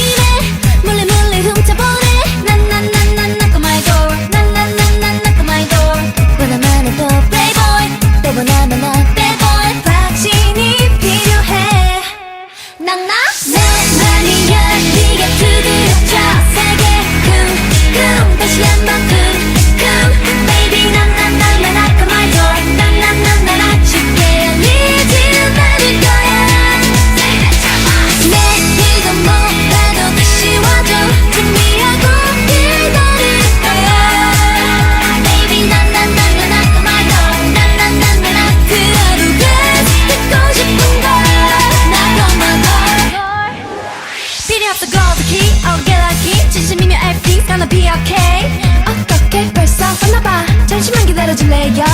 夢 Oh get lucky 진심이면 everything's gonna be okay 어떻게 벌써 왔나봐 잠시만 기다려줄래요